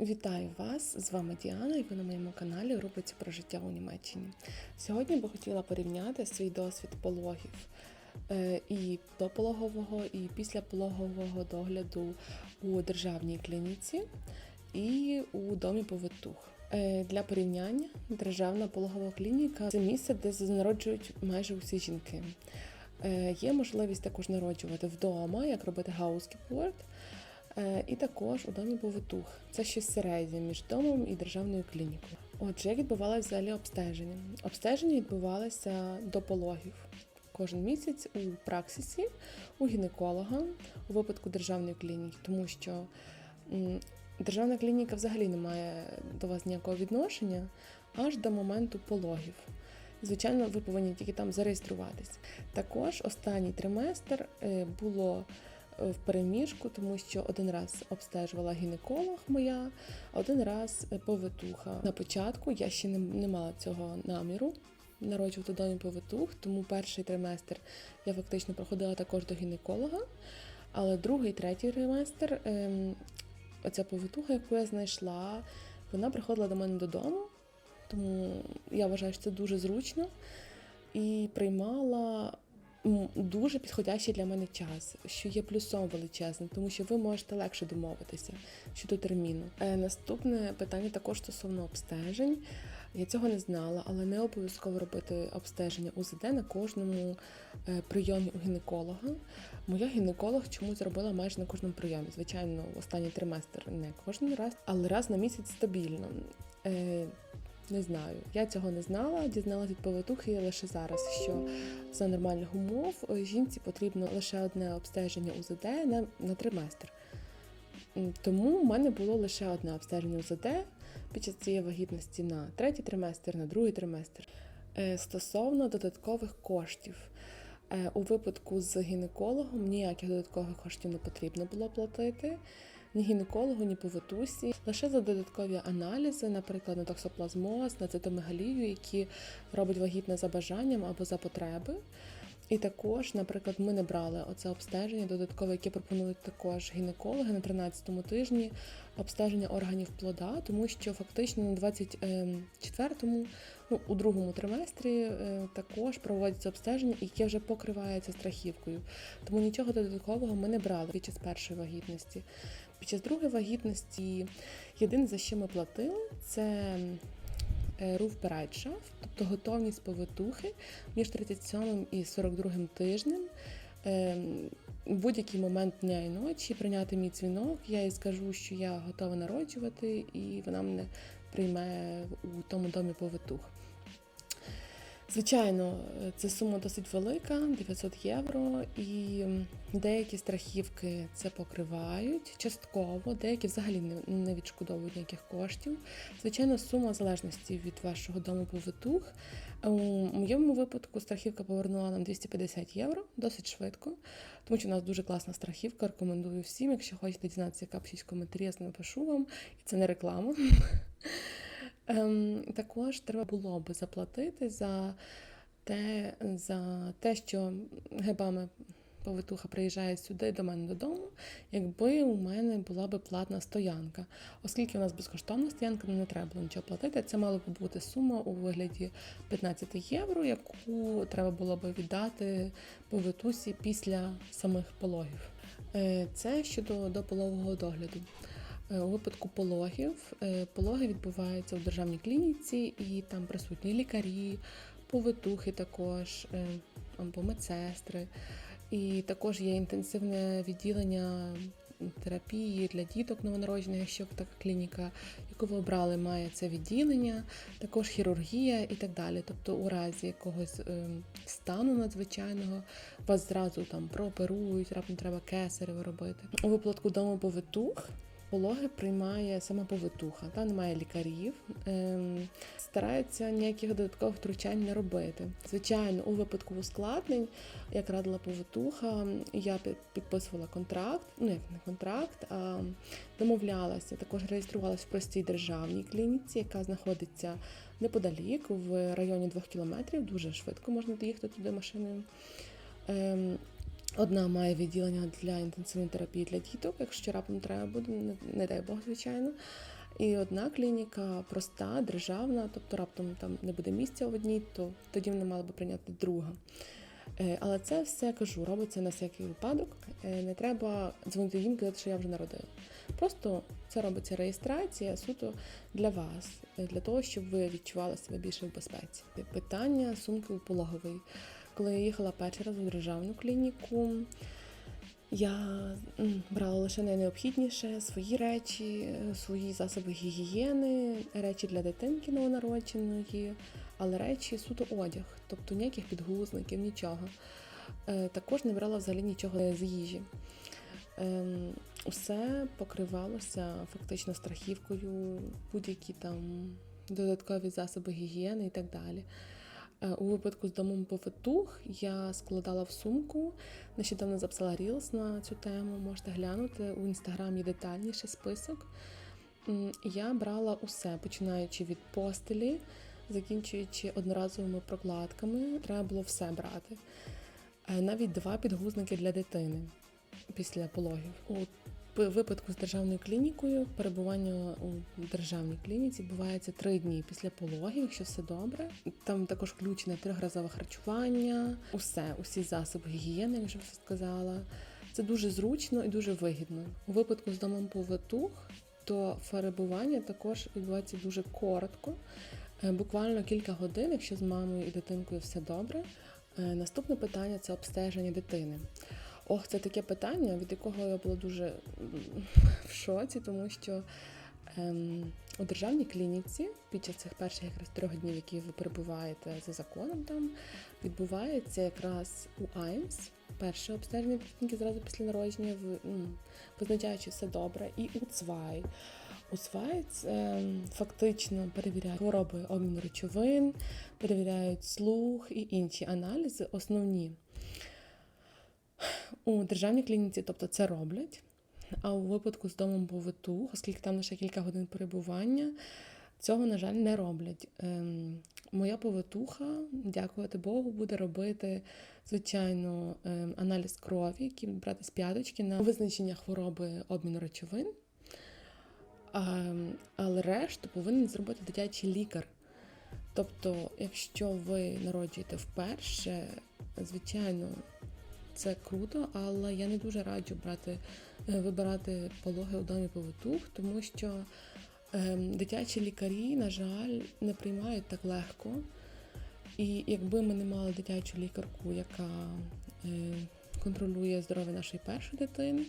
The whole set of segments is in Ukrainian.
Вітаю вас! З вами Діана, і ви на моєму каналі рубриці про життя у Німеччині. Сьогодні би хотіла порівняти свій досвід пологів е, і допологового, і післяпологового догляду у державній клініці і у домі повитух. Е, Для порівняння державна пологова клініка це місце, де народжують майже усі жінки. Е, Є можливість також народжувати вдома, як робити Е, і також у домі повитух. Це щось середнє між домом і державною клінікою. Отже, як відбувалося взагалі обстеження? Обстеження відбувалося до пологів кожен місяць у праксисі, у гінеколога у випадку державної клініки, тому що державна клініка взагалі не має до вас ніякого відношення аж до моменту пологів. Звичайно, ви повинні тільки там зареєструватись. Також останній триместр е, було е, в переміжку, тому що один раз обстежувала гінеколог моя, один раз е, повитуха. На початку я ще не, не мала цього наміру народжувати домі повитух, тому перший триместр я фактично проходила також до гінеколога. Але другий, третій триместр, ем, оця повитуха, яку я знайшла, вона приходила до мене додому, тому я вважаю, що це дуже зручно і приймала дуже підходящий для мене час, що є плюсом величезним, тому що ви можете легше домовитися щодо терміну. Е, наступне питання також стосовно обстежень. Я цього не знала, але не обов'язково робити обстеження УЗД на кожному е, прийомі у гінеколога. Моя гінеколог чомусь робила майже на кожному прийомі. Звичайно, в останній триместр не кожен раз, але раз на місяць стабільно. Не знаю, я цього не знала, дізналася від повитухи лише зараз, що за нормальних умов е, жінці потрібно лише одне обстеження УЗД на, на триместр. Тому в мене було лише одне обстеження УЗД під час цієї вагітності на третій триместр, на другий триместр. Е, Стосовно додаткових коштів. Е, У випадку з гінекологом ніяких додаткових коштів не потрібно було платити. Ні гінекологу, ні повитусі. Лише за додаткові аналізи, наприклад, на токсоплазмоз, на цитомегалію, які робить вагітне за бажанням або за потреби. І також, наприклад, ми не брали оце обстеження додаткове, яке пропонують також гінекологи на 13-му тижні обстеження органів плода, тому що фактично на 24-му, ну у другому триместрі е, також проводяться обстеження, яке вже покривається страхівкою. Тому нічого додаткового ми не брали під час першої вагітності. Під час другої вагітності єдине за що ми платили, це е, руфберайдшафт, тобто готовність повитухи між 37 і 42 тижнем. Ем, В будь-який момент дня і ночі прийняти мій дзвінок, я їй скажу, що я готова народжувати, і вона мене прийме у тому домі повитух. Звичайно, це сума досить велика 900 євро, і деякі страхівки це покривають частково, деякі взагалі не- відшкодовують ніяких коштів. Звичайно, сума залежності від вашого дому повитух. У моєму випадку страхівка повернула нам 250 євро досить швидко, тому що у нас дуже класна страхівка. Рекомендую всім. Якщо хочете дізнатися, яка коментарі, я напишу вам, і це не реклама. Ем, також треба було би заплатити за те, за те, що гебами повитуха приїжджає сюди до мене додому, якби у мене була би платна стоянка. Оскільки у нас безкоштовна стоянка, ну, не треба було нічого платити. Це мала б бути сума у вигляді 15 євро, яку треба було би віддати повитусі після самих пологів. Е, Це щодо дополового догляду. Е, У випадку пологів е, пологи відбуваються у державній клініці, і там присутні лікарі, повитухи також, е, або медсестри. І також є інтенсивне відділення терапії для діток новонароджених, якщо така клініка, яку ви обрали, має це відділення, також хірургія і так далі. Тобто, у разі якогось стану надзвичайного вас зразу там прооперують, раптом треба кесарево робити. У випадку дому повитух пологи приймає сама повитуха, та немає лікарів. Ем, стараються ніяких додаткових втручань не робити. Звичайно, у випадку ускладнень, як радила повитуха, я підписувала контракт, ну як не контракт, а домовлялася, також реєструвалася в простій державній клініці, яка знаходиться неподалік в районі двох кілометрів. Дуже швидко можна доїхати туди машиною. Ем, Одна має відділення для інтенсивної терапії для діток, якщо раптом треба буде, не, дай Бог, звичайно. І одна клініка проста, державна, тобто раптом там не буде місця в одній, то тоді вони мали би прийняти друга. Е, Але це все кажу, робиться на всякий випадок. Е, Не треба дзвонити їм, казати, що я вже народила. Просто це робиться реєстрація суто для вас, е, для того, щоб ви відчували себе більше в безпеці. Питання сумки у пологовий. Коли я їхала перший раз у державну клініку, я брала лише найнеобхідніше свої речі, свої засоби гігієни, речі для дитинки новонародженої, але речі суто одяг, тобто ніяких підгузників, нічого. Е, Також не брала взагалі нічого з їжі. Ем, Усе покривалося фактично страхівкою, будь-які там додаткові засоби гігієни і так далі. Е, У випадку з домом повитух я складала в сумку. Нещодавно записала рілс на цю тему. Можете глянути у інстаграмі детальніший список. Я брала усе, починаючи від постелі, закінчуючи одноразовими прокладками. Треба було все брати. Е, Навіть два підгузники для дитини після пологів. Випадку з державною клінікою перебування у державній клініці відбувається три дні після пологів, якщо все добре. Там також включене трьохразове харчування, усе, усі засоби гігієни, як вже сказала. Це дуже зручно і дуже вигідно. У випадку з домом повитух, то перебування також відбувається дуже коротко, е, буквально кілька годин, якщо з мамою і дитинкою все добре. Е, Наступне питання це обстеження дитини. Ох, це таке питання, від якого я була дуже в шоці, тому що ем, у державній клініці під час цих перших якраз трьох днів, які ви перебуваєте за законом, там відбувається якраз у АЙМС, перше обстеження дитинки зразу після народження, м, визначаючи все добре, і у ЦВАЙ. У ЦВАЙ ем, фактично перевіряють хвороби обміну речовин, перевіряють слух і інші аналізи, основні. У державній клініці, тобто це роблять. А у випадку з домом повиту, оскільки там лише кілька годин перебування, цього, на жаль, не роблять. Ем, моя повитуха, дякувати Богу, буде робити, звичайно, ем, аналіз крові, який брати з п'яточки на визначення хвороби обміну речовин. А, але решту повинен зробити дитячий лікар. Тобто, якщо ви народжуєте вперше, звичайно, це круто, але я не дуже раджу брати, е, вибирати пологи у домі повитух, тому що е, дитячі лікарі, на жаль, не приймають так легко. І якби ми не мали дитячу лікарку, яка е, контролює здоров'я нашої першої дитини,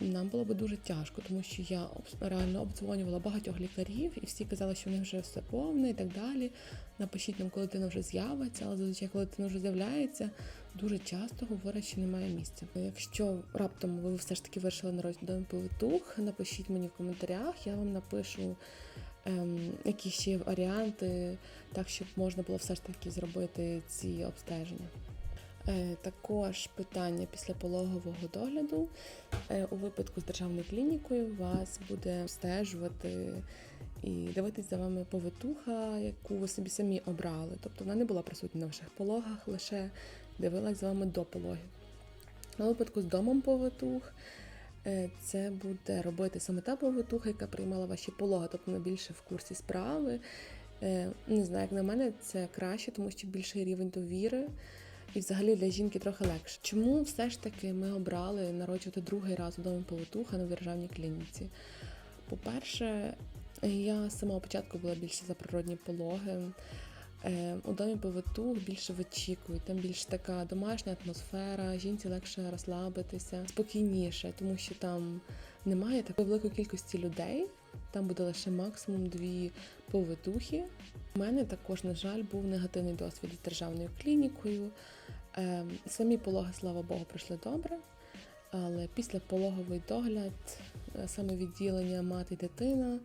нам було б дуже тяжко, тому що я реально обдзвонювала багатьох лікарів, і всі казали, що в них вже все повне і так далі. Напишіть нам, коли дитина вже з'явиться, але зазвичай, коли дитина вже з'являється, дуже часто говорять, що немає місця. Якщо раптом ви все ж таки вирішили народити повитух, напишіть мені в коментарях, я вам напишу. Ем, які ще варіанти, так щоб можна було все ж таки зробити ці обстеження. Е, також питання після пологового догляду. Е, у випадку з державною клінікою вас буде обстежувати і дивитись за вами повитуха, яку ви собі самі обрали. Тобто вона не була присутня на ваших пологах, лише дивилась за вами до пологів. У випадку з домом повитух. е, Це буде робити саме та повитуха, яка приймала ваші пологи, тобто вона більше в курсі справи. Не знаю, як на мене, це краще, тому що більший рівень довіри. І взагалі для жінки трохи легше. Чому все ж таки ми обрали народжувати другий раз у домі повитуха на державній клініці? По-перше, я з самого початку була більше за природні пологи. Е, У домі повитух більше вичікують, там більш така домашня атмосфера, жінці легше розслабитися, спокійніше, тому що там немає такої великої кількості людей. Там буде лише максимум дві повитухи. У мене також, на жаль, був негативний досвід з державною клінікою. Е, Самі пологи, слава Богу, пройшли добре. Але після пологовий догляд, е, саме відділення мати і дитина,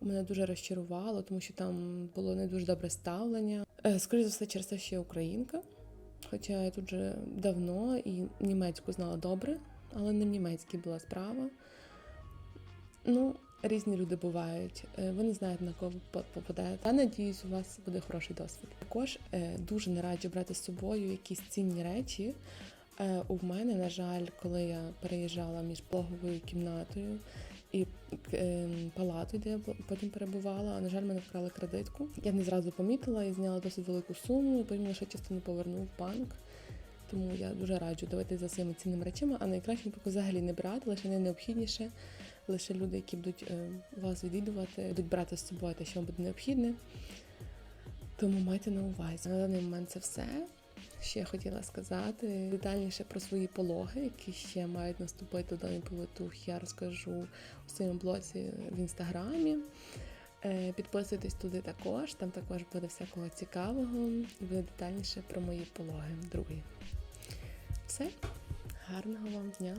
мене дуже розчарувало, тому що там було не дуже добре ставлення. Е, Скоріше за все, через те, що я українка. Хоча я тут вже давно і німецьку знала добре, але не в німецькій була справа. Ну, різні люди бувають. Е, Ви не знаєте, на кого попадаєте. Я надіюсь, у вас буде хороший досвід. Також е, дуже не раджу брати з собою якісь цінні речі. Е, У мене, на жаль, коли я переїжджала між пологовою кімнатою і палату, де я потім перебувала. На жаль, мене вкрали кредитку. Я не зразу помітила і зняла досить велику суму, і потім лише частину повернув в банк. Тому я дуже раджу дивитися за своїми цінними речами, а найкраще взагалі не брати, лише не необхідніше. Лише люди, які будуть е, вас відвідувати, будуть брати з собою те, що вам буде необхідне. Тому майте на увазі. На даний момент це все. Ще я хотіла сказати детальніше про свої пологи, які ще мають наступити до даний повитух. Я розкажу у своєму блозі в інстаграмі. Е, Підписуйтесь туди також, там також буде всякого цікавого і буде детальніше про мої пологи. Другі. Все, гарного вам дня!